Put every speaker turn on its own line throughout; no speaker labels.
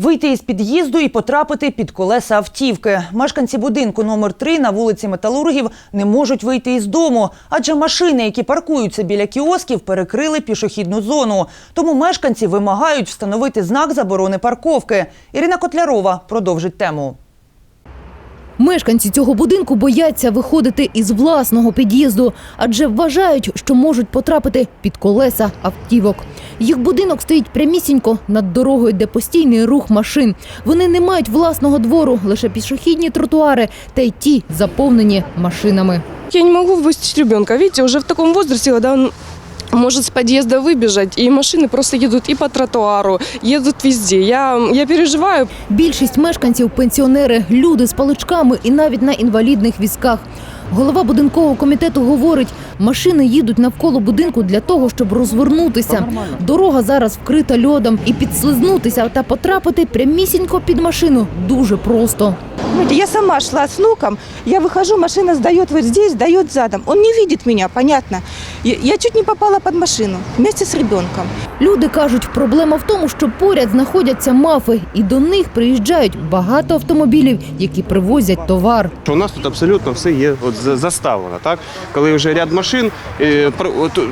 Вийти із під'їзду і потрапити під колеса автівки. Мешканці будинку номер 3 на вулиці Металургів не можуть вийти із дому, адже машини, які паркуються біля кіосків, перекрили пішохідну зону. Тому мешканці вимагають встановити знак заборони парковки. Ірина Котлярова продовжить тему.
Мешканці цього будинку бояться виходити із власного під'їзду, адже вважають, що можуть потрапити під колеса автівок. Їх будинок стоїть прямісінько над дорогою, де постійний рух машин. Вони не мають власного двору, лише пішохідні тротуари, та й ті заповнені машинами.
Я не могу выпустить ребенка. Видите, уже в таком возрасте, когда он может с подъезда выбежать, и машины просто едут и по тротуару, едут везде. Я, я переживаю.
Більшість мешканців пенсіонери, люди з паличками і навіть на інвалідних візках. Голова будинкового комітету говорить, машини їдуть навколо будинку для того, щоб розвернутися. Дорога зараз вкрита льодом, і підслизнутися та потрапити прямісінько під машину дуже просто.
Я сама шла с внуком, я выхожу, машина сдает вот здесь, сдает задом. Он не видит меня, понятно. Я, чуть не попала под машину вместе с ребенком.
Люди кажуть, проблема в тому, що поряд знаходяться мафи, і до них приїжджають багато автомобілів, які привозять товар.
У нас тут абсолютно все є от за- заставлено. Так? Коли вже ряд машин, е,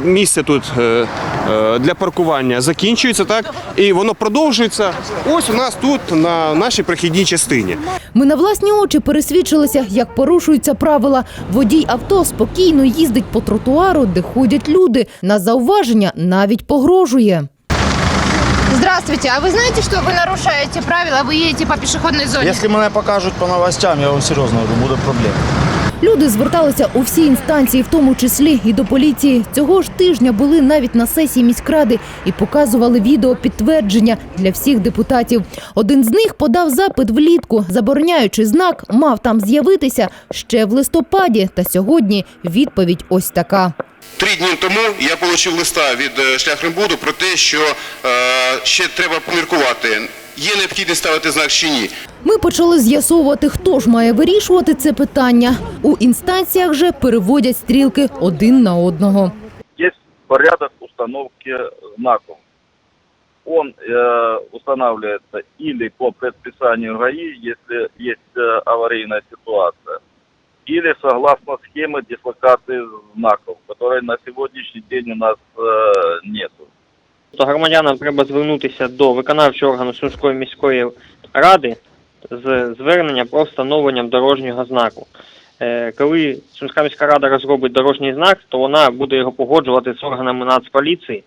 місце тут е, е, для паркування закінчується, так? і воно продовжується ось у нас тут на нашій прохідній частині.
Ми на власні очі пересвідчилися, як порушуються правила. Водій авто спокійно їздить по тротуару, де ходять люди. На зауваження навіть погрожує.
Здравствуйте, а вы знаете, что вы нарушаете правила, вы едете по пешеходной зоне?
Если мене покажуть по новостям, я вам серйозно говорю, буде проблема.
Люди зверталися у всі інстанції, в тому числі і до поліції. Цього ж тижня були навіть на сесії міськради і показували відео підтвердження для всіх депутатів. Один з них подав запит влітку, забороняючи знак, мав там з'явитися ще в листопаді. Та сьогодні відповідь ось така.
Три дні тому я отримав листа від е, шляхрембуду про те, що е, ще треба поміркувати, є необхідність ставити знак чи ні.
Ми почали з'ясовувати, хто ж має вирішувати це питання. У інстанціях же переводять стрілки один на одного.
есть порядок установки знаков. Он э, устанавливается или по предписанию ГАИ, если есть э, аварийная ситуация, или согласно схемы дислокации знаков, которой на сегодняшний день у нас э, нету.
то громадянам треба звернутися до виконавчого органу Сумської міської ради з зверненням про встановленням дорожнього знаку. Е, Коли Сумська міська рада розробить дорожній знак, то вона буде його погоджувати з органами Нацполіції.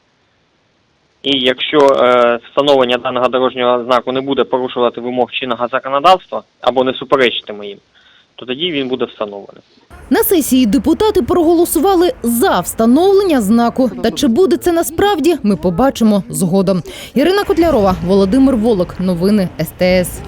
І якщо е, встановлення даного дорожнього знаку не буде порушувати вимог чинного законодавства або не суперечитиме їм, то тоді він буде встановлений.
На сесії депутати проголосували за встановлення знаку. Та чи буде це насправді, ми побачимо згодом. Ірина Котлярова, Володимир Волок. Новини СТС.